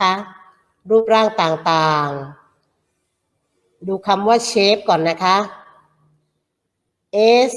คะรูปร่างต่างๆ ดูคำว่า shape ก่อนนะคะ S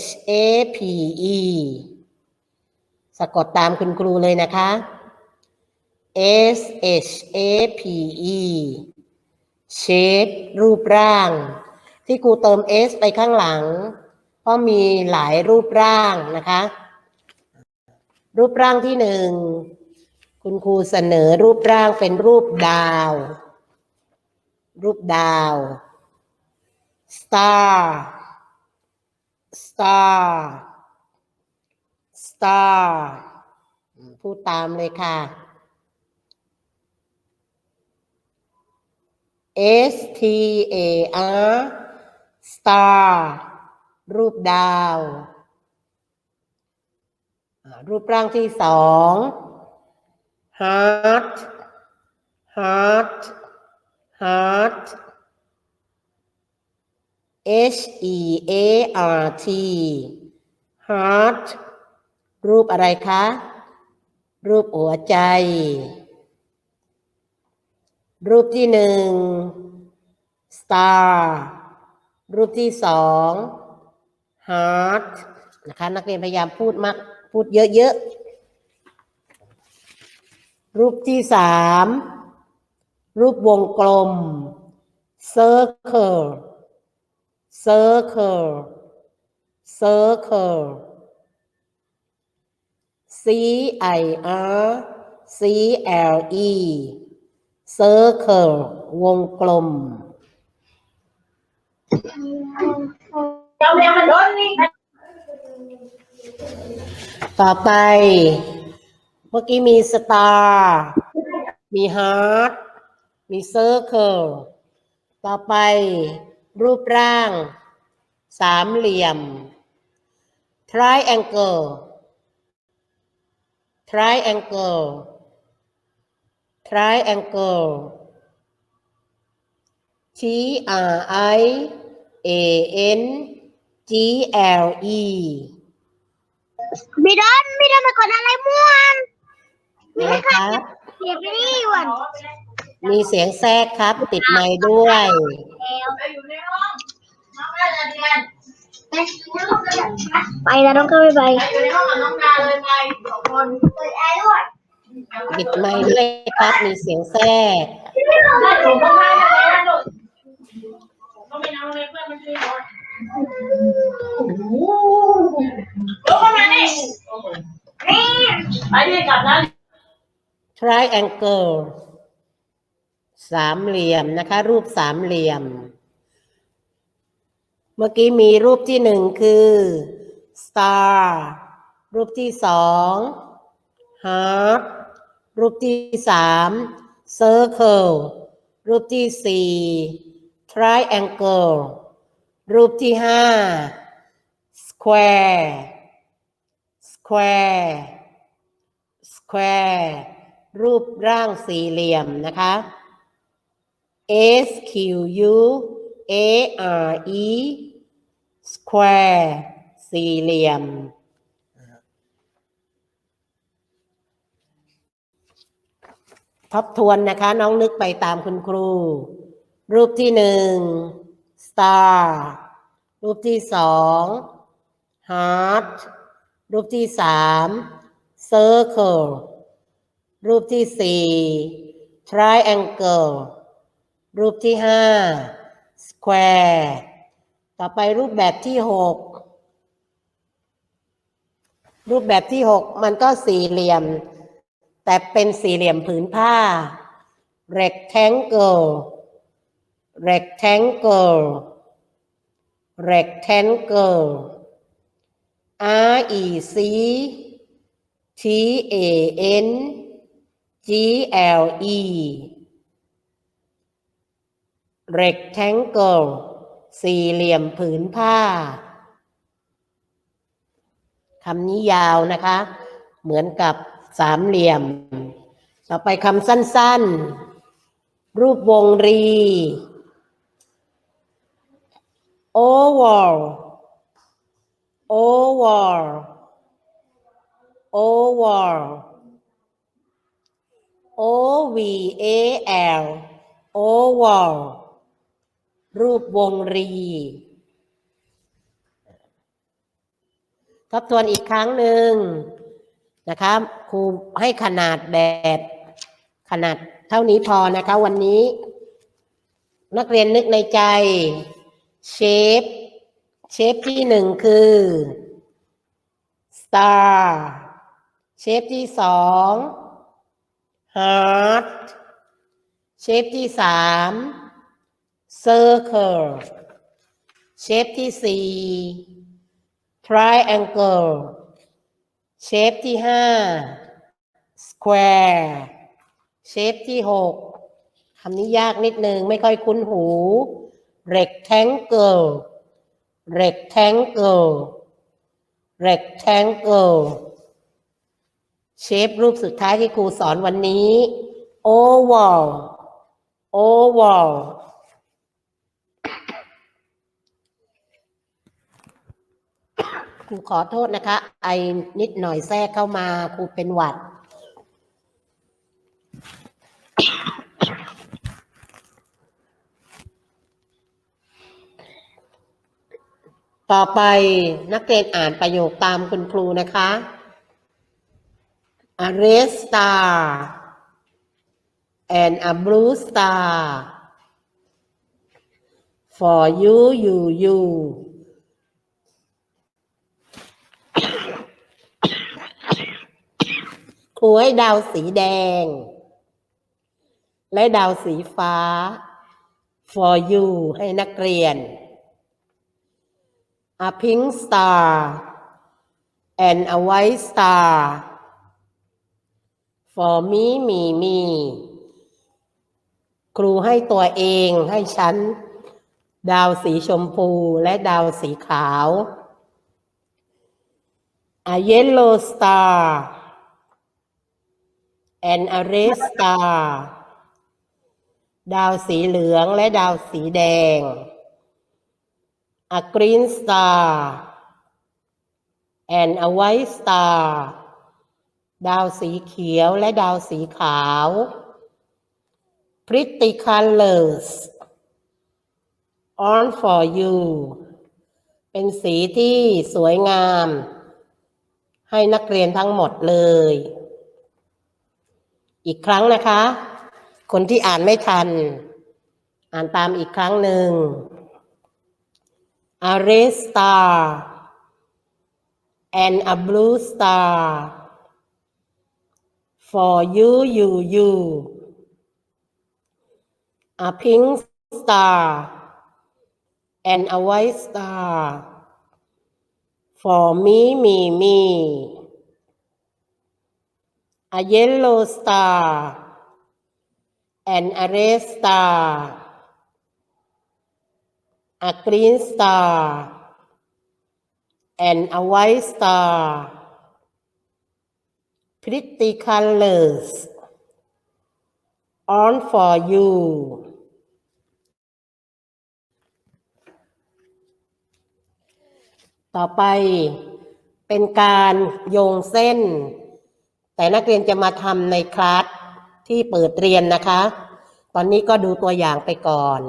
H A P E สะกดตามคุณครูเลยนะคะ S H A P E shape รูปร่าง ที่ครูเติม S ไปข้างหลัง เพราะมีหลายรูปร่างนะคะ รูปร่างที่หนึ่ง คุณครูเสนอรูปร่างเป็นรูปดาว รูปดาว star star star พูดตามเลยค่ะ S T A R star รูปดาว รูปร่างที่สอง heart heart heart H E A R T heart รูปอะไรคะ รูปหัวใจ รูปที่หนึ่ง star รูปที่สอง heart นะคะ นักเรียนพยายามพูดมาก พูดเยอะๆ รูปที่สามรูปวงกลม circle circle circle C I R C L E circle วงกลมเจ้าแเมื่อกี้มี star มี heart มี circle ต่อไปรูปร่าง สามเหลี่ยม triangle triangle triangle T R I A N G L E ไม่โดนไม่โดนมาก่อนอะไรม่วน อะไรครับเก็บไปนี่อ้วนมีเสียงแทรกครับ ติดไมค์ด้วยอยู่ในห้องน้องนาจะเรียนไปแล้วน้องก็ไม่ไปอยู่ในห้องกับน้องนาเลยไปสองคนเปิดแอร์ด้วยปิดไมค์ด้วยครับ มีเสียงแทรก ผมก็มาแล้วลูกผมก็ไม่เอาเลยเพื่อนมันช่วยหมดลุกขึ้นมานี่นี่ไปดีกลับนะ triangle สามเหลี่ยมนะคะ รูปสามเหลี่ยม เมื่อกี้มีรูปที่หนึ่งคือ star รูปที่สอง heart รูปที่สาม circle รูปที่สี่ triangle รูปที่ห้า square square square รูปร่างสี่เหลี่ยมนะคะ S Q U A R E square สี่เหลี่ยม ทบทวนนะคะ น้องนึกไปตามคุณครู รูปที่หนึ่ง star รูปที่สอง heart รูปที่สาม circle รูปที่สี่ triangle รูปที่ห้า square ต่อไปรูปแบบที่หกรูปแบบที่หกมันก็สี่เหลี่ยม แต่เป็นสี่เหลี่ยมผืนผ้า rectangle rectangle rectangle R E C T A N G L E rectangle สี่เหลี่ยมผืนผ้าคำนี้ยาวนะคะ เหมือนกับสามเหลี่ยม ต่อไปคำสั้นๆ รูปวงรี oval oval oval O V A L oval รูปวงรี ทบทวนอีกครั้งหนึ่งนะครับครูให้ขนาดแบบขนาดเท่านี้พอนะคะวันนี้ นักเรียนนึกในใจ เชฟ เชฟที่หนึ่งคือ star เชฟที่สอง heart เชฟที่สาม circle เชฟที่สี่ triangle เชฟที่ห้า square เชฟที่หกคำนี้ยากนิดนึงไม่ค่อยคุ้นหู rectangle rectangle rectangle เชฟรูปสุดท้ายที่ครูสอนวันนี้ oval oval ครูขอโทษนะคะ ไอนิดหน่อยแทรกเข้ามาครูเป็นหวัด ต่อไปนักเรียนอ่านประโยคตามคุณครูนะคะ A red star and a blue star for you you you ครูให้ดาวสีแดง และดาวสีฟ้า for you ให้นักเรียน a pink star and a white star for me me me ครูให้ตัวเองให้ฉัน ดาวสีชมพูและดาวสีขาว a yellow star and a red star ดาวสีเหลืองและดาวสีแดง a green star and a white star ดาวสีเขียวและดาวสีขาว pretty colors on for you เป็นสีที่สวยงาม ให้นักเรียนทั้งหมดเลย อีกครั้งนะคะ คนที่อ่านไม่ทัน อ่านตามอีกครั้งหนึ่ง a red star and a blue star for you you you. A pink star and a white star. For me me me. A yellow star and a red star. A green star and a white star pretty colors on for you ต่อไปเป็นการโยงเส้น แต่นักเรียนจะมาทำในคลาสที่เปิดเรียนนะคะ ตอนนี้ก็ดูตัวอย่างไปก่อน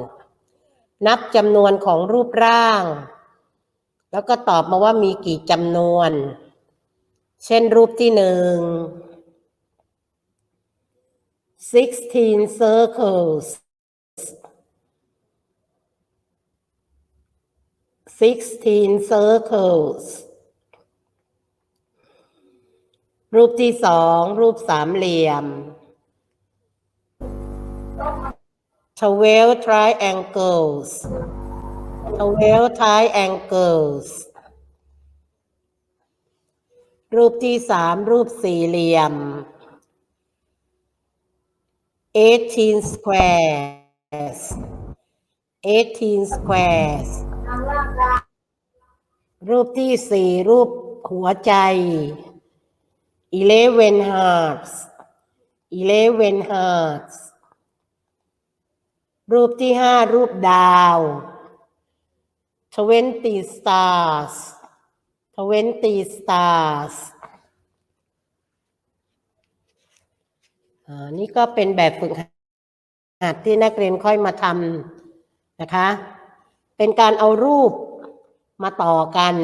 นับจำนวนของรูปร่าง แล้วก็ตอบมาว่ามีกี่จำนวน เช่นรูปที่หนึ่ง sixteen circles sixteen circles รูปที่สอง รูปสามเหลี่ยม twelve triangles twelve triangles รูปที่สามรูปสี่เหลี่ยม eighteen squares eighteen squares รูปที่สี่รูปหัวใจ eleven hearts eleven hearts รูปที่ห้ารูปดาว twenty stars twenty stars อ่านี่ก็เป็นแบบฝึกหัดที่นักเรียนค่อยมาทำนะคะ เป็นการเอารูปมาต่อกัน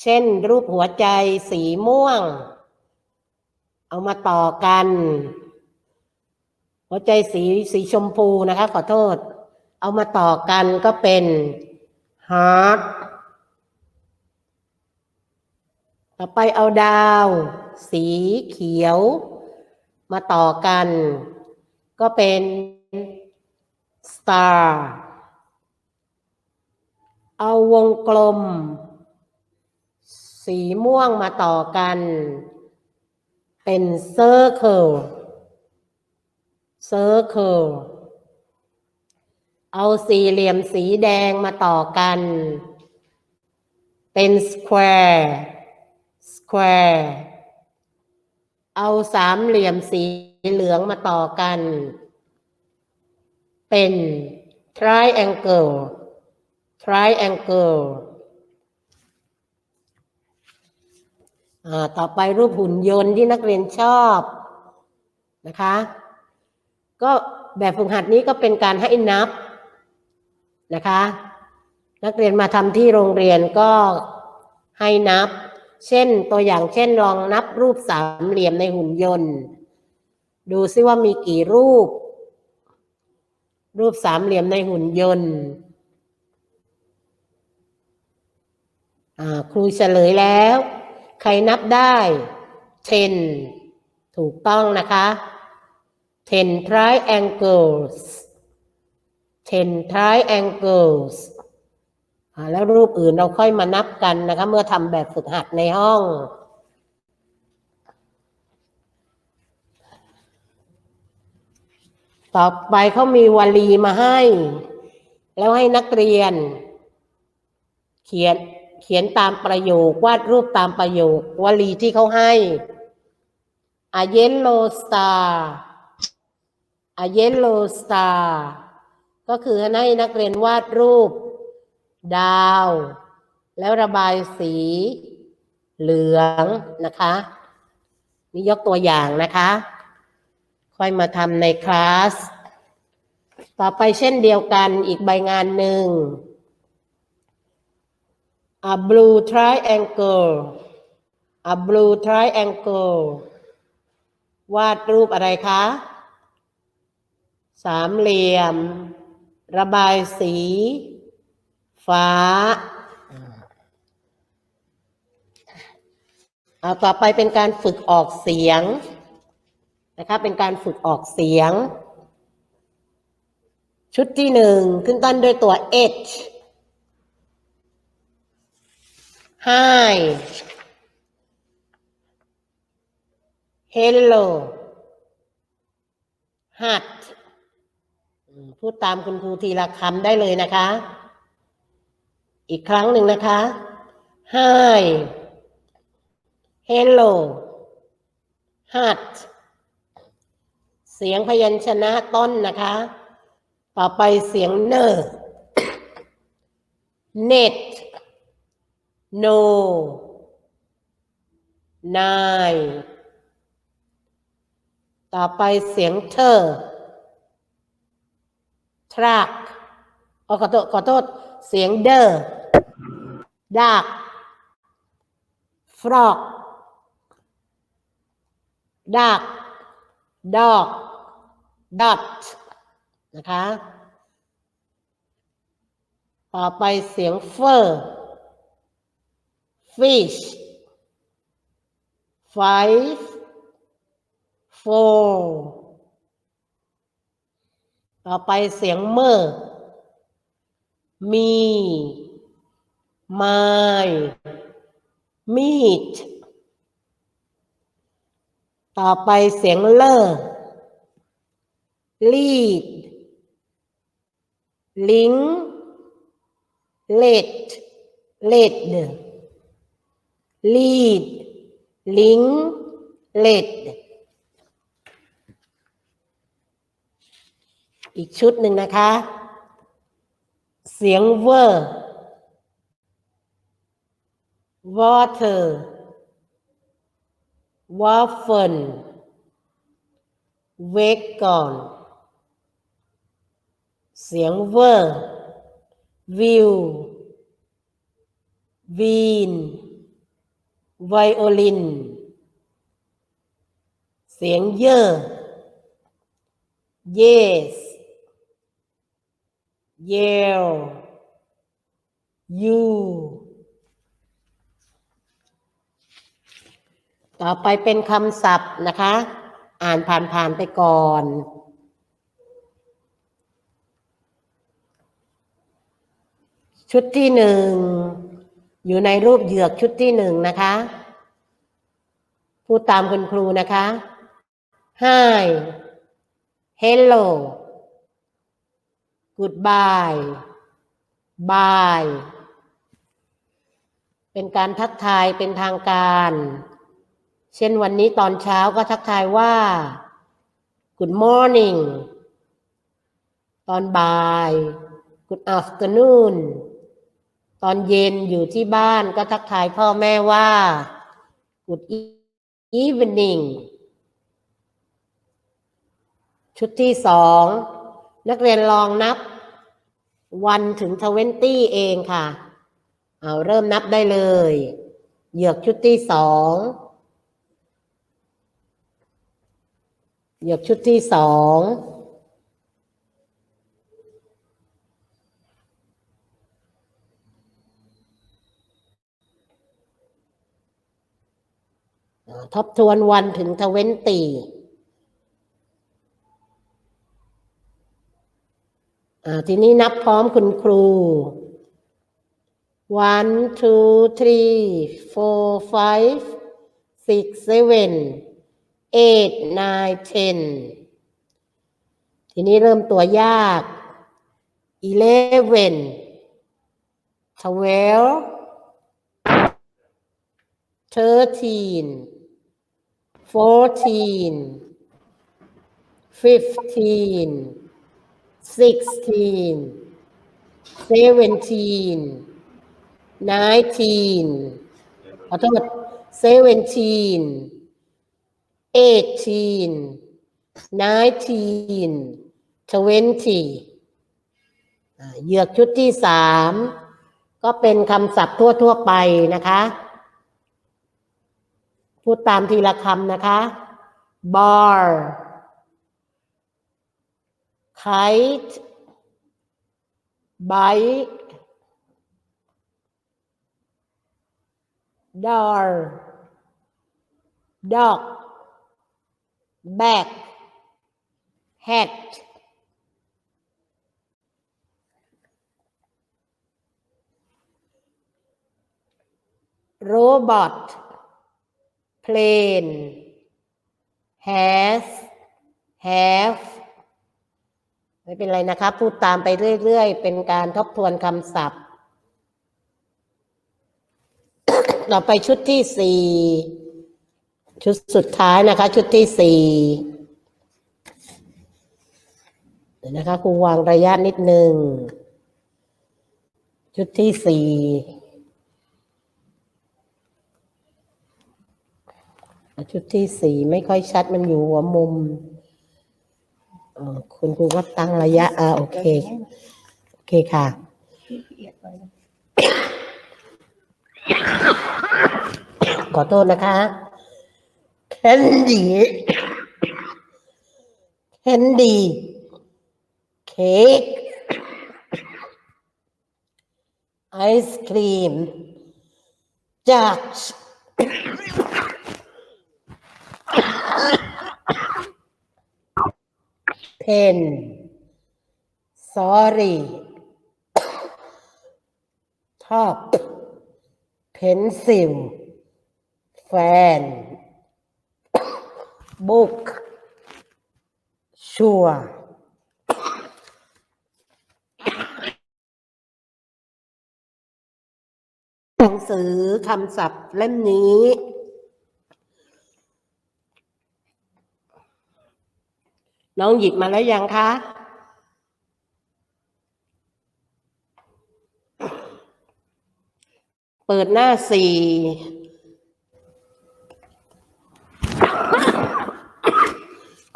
เช่นรูปหัวใจสีม่วง เอามาต่อกัน หัวใจสีสีชมพูนะคะ ขอโทษ เอามาต่อกันก็เป็น heart ต่อไปเอาดาว สีเขียว มาต่อกัน ก็เป็น star เอาวงกลม สีม่วงมาต่อกัน เป็น circle circle เอาสี่เหลี่ยมสีแดงมาต่อกัน เป็น square square เอาสามเหลี่ยมสีเหลืองมาต่อกัน เป็น triangle triangle อ่าต่อไปรูปหุ่นยนต์ที่นักเรียนชอบนะคะ ก็แบบฝึกหัดนี้ก็เป็นการให้นับนะคะ นักเรียนมาทำที่โรงเรียนก็ให้นับ เช่นตัวอย่างเช่นลองนับรูปสามเหลี่ยมในหุ่นยนต์ ดูซิว่ามีกี่รูป รูปสามเหลี่ยมในหุ่นยนต์ครูเฉลยแล้ว ใครนับได้ 10 ถูกต้องนะคะ 10 triangles 10 triangles อ่า แล้วรูปอื่นเราค่อยมานับกันนะคะ เมื่อทำแบบฝึกหัดในห้องต่อไปเขามีวลีมาให้ แล้วให้นักเรียน เขียนเขียนตามประโยควาดรูปตามประโยควลีที่เขาให้ a yellow star a yellow star ก็คือให้นักเรียนวาดรูป ดาว แล้วระบายสีเหลืองนะคะ นี่ยกตัวอย่างนะคะ ค่อยมาทำในคลาส ต่อไปเช่นเดียวกันอีกใบงานหนึ่ง a blue triangle a blue triangle วาดรูปอะไรคะ สามเหลี่ยม ระบายสี ฟ้า เอาต่อไปเป็นการฝึกออกเสียงนะคะเป็นการฝึกออกเสียง ชุดที่หนึ่งขึ้นต้นด้วยตัว h hi hello hut พูดตามคุณครูทีละคำได้เลยนะคะ อีกครั้งหนึ่งนะคะ hi hello hut เสียงพยัญชนะต้นนะคะ ต่อไปเสียงเนอ net no nine ต่อไปเสียงเธอ truck อ๋อขอโทษขอโทษ เสียงเดอ duck frog duck dog dot นะคะ ต่อไปเสียงเฟอร์ fish five four ต่อไปเสียงเมอ มี my meat ต่อไปเสียงเลอ lead ลิง let let lead ลิง let อีกชุดหนึ่งนะคะ เสียงเวอร์ water waffle เวกก่อน เสียงเวอร์วิววีนไวโอลิน เสียงเยอ yes yell you ต่อไปเป็นคำศัพท์นะคะ อ่านผ่านๆไปก่อนชุดที่หนึ่งอยู่ในรูปเหยือกชุดที่หนึ่งนะคะ พูดตามคุณครูนะคะ Hi Hello Goodbye Bye เป็นการทักทายเป็นทางการ เช่นวันนี้ตอนเช้าก็ทักทายว่า Good morning ตอนบ่าย Good afternoon ตอนเย็นอยู่ที่บ้านก็ทักทายพ่อแม่ว่า Good evening ชุดที่สอง นักเรียนลองนับวันถึงทเวนตี้เองค่ะ เอาเริ่มนับได้เลย เหยือกชุดที่สองเหยือกชุดที่สองทบทวนวันถึงทเวนตีอ่า ทีนี้นับพร้อมคุณครู one two three four five six seven eight nine ten ทีนี้เริ่มตัวยาก eleven twelve thirteen, fourteen, fifteen, sixteen, seventeen, nineteen ขอโทษ seventeen, eighteen, nineteen, twenty อ่าเหยือกชุดที่สามก็เป็นคำศัพท์ทั่ว ๆ ไปนะคะ พูดตามทีละคำนะคะ bar kite bike door dog bag hat robot plane has have ไม่เป็นไรนะคะ พูดตามไปเรื่อยๆ เป็นการทบทวนคำศัพท์ ต่อไปชุดที่สี่ชุดสุดท้ายนะคะ ชุดที่สี่เดี๋ยวนะคะครูวางระยะนิดหนึ่งชุดที่สี่ชุดที่สี่ไม่ค่อยชัดมันอยู่หัวมุม อ่อคุณครูก็ตั้งระยะอ่าโอเค โอเคค่ะ ขอโทษนะคะ candy candy cake ice cream judge pen sorry top pencil fan book sure หนังสือคำศัพท์เล่มนี้ น้องหยิบมาแล้วยังคะ เปิดหน้าสี่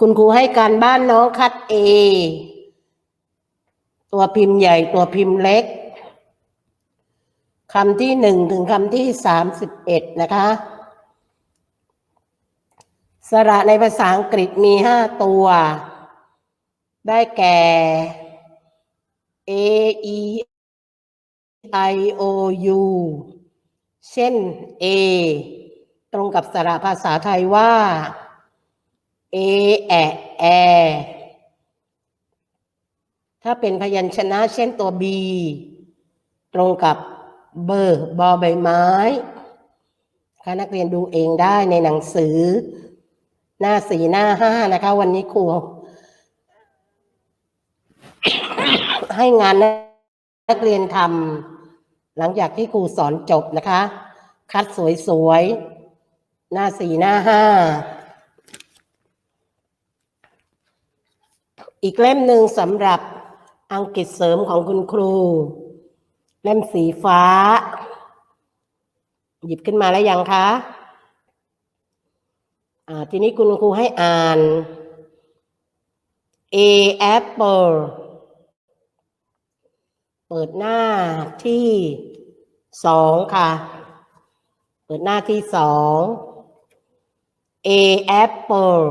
คุณครูให้การบ้านน้องคัด A ตัวพิมพ์ใหญ่ตัวพิมพ์เล็กคำที่หนึ่งถึงคำที่สามสิบเอ็ดนะคะ สระในภาษาอังกฤษมีห้าตัว ได้แก่ A E I O U เช่น A ตรงกับสระภาษาไทยว่า A แอแอ ถ้าเป็นพยัญชนะเช่นตัว B ตรงกับเบอร์บอใบไม้ค่ะนักเรียนดูเองได้ในหนังสือ หน้าสี่หน้าห้านะคะ วันนี้ครู ให้งานนักเรียนทำหลังจากที่ครูสอนจบนะคะ คัดสวยๆ หน้าสี่หน้าห้า อีกเล่มหนึ่งสำหรับอังกฤษเสริมของคุณครู เล่มสีฟ้า หยิบขึ้นมาแล้วยังคะทีนี้คุณครูให้อ่าน A apple เปิดหน้าที่สองค่ะ เปิดหน้าที่สอง A apple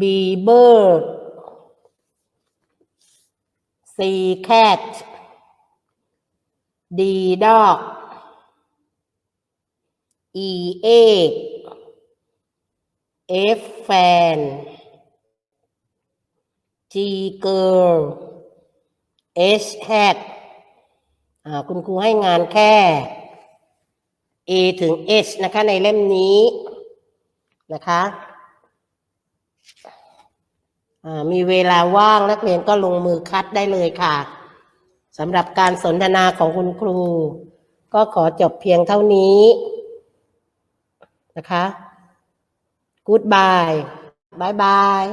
B bird C cat D dog E egg F fan G girl H hat อ่คุณครูให้งานแค่ A ถึง H นะคะ ในเล่มนี้นะคะมีเวลาว่างนักเรียนก็ลงมือคัดได้เลยค่ะสำหรับการสนทนาของคุณครู ก็ขอจบเพียงเท่านี้นะคะ Goodbye บายบาย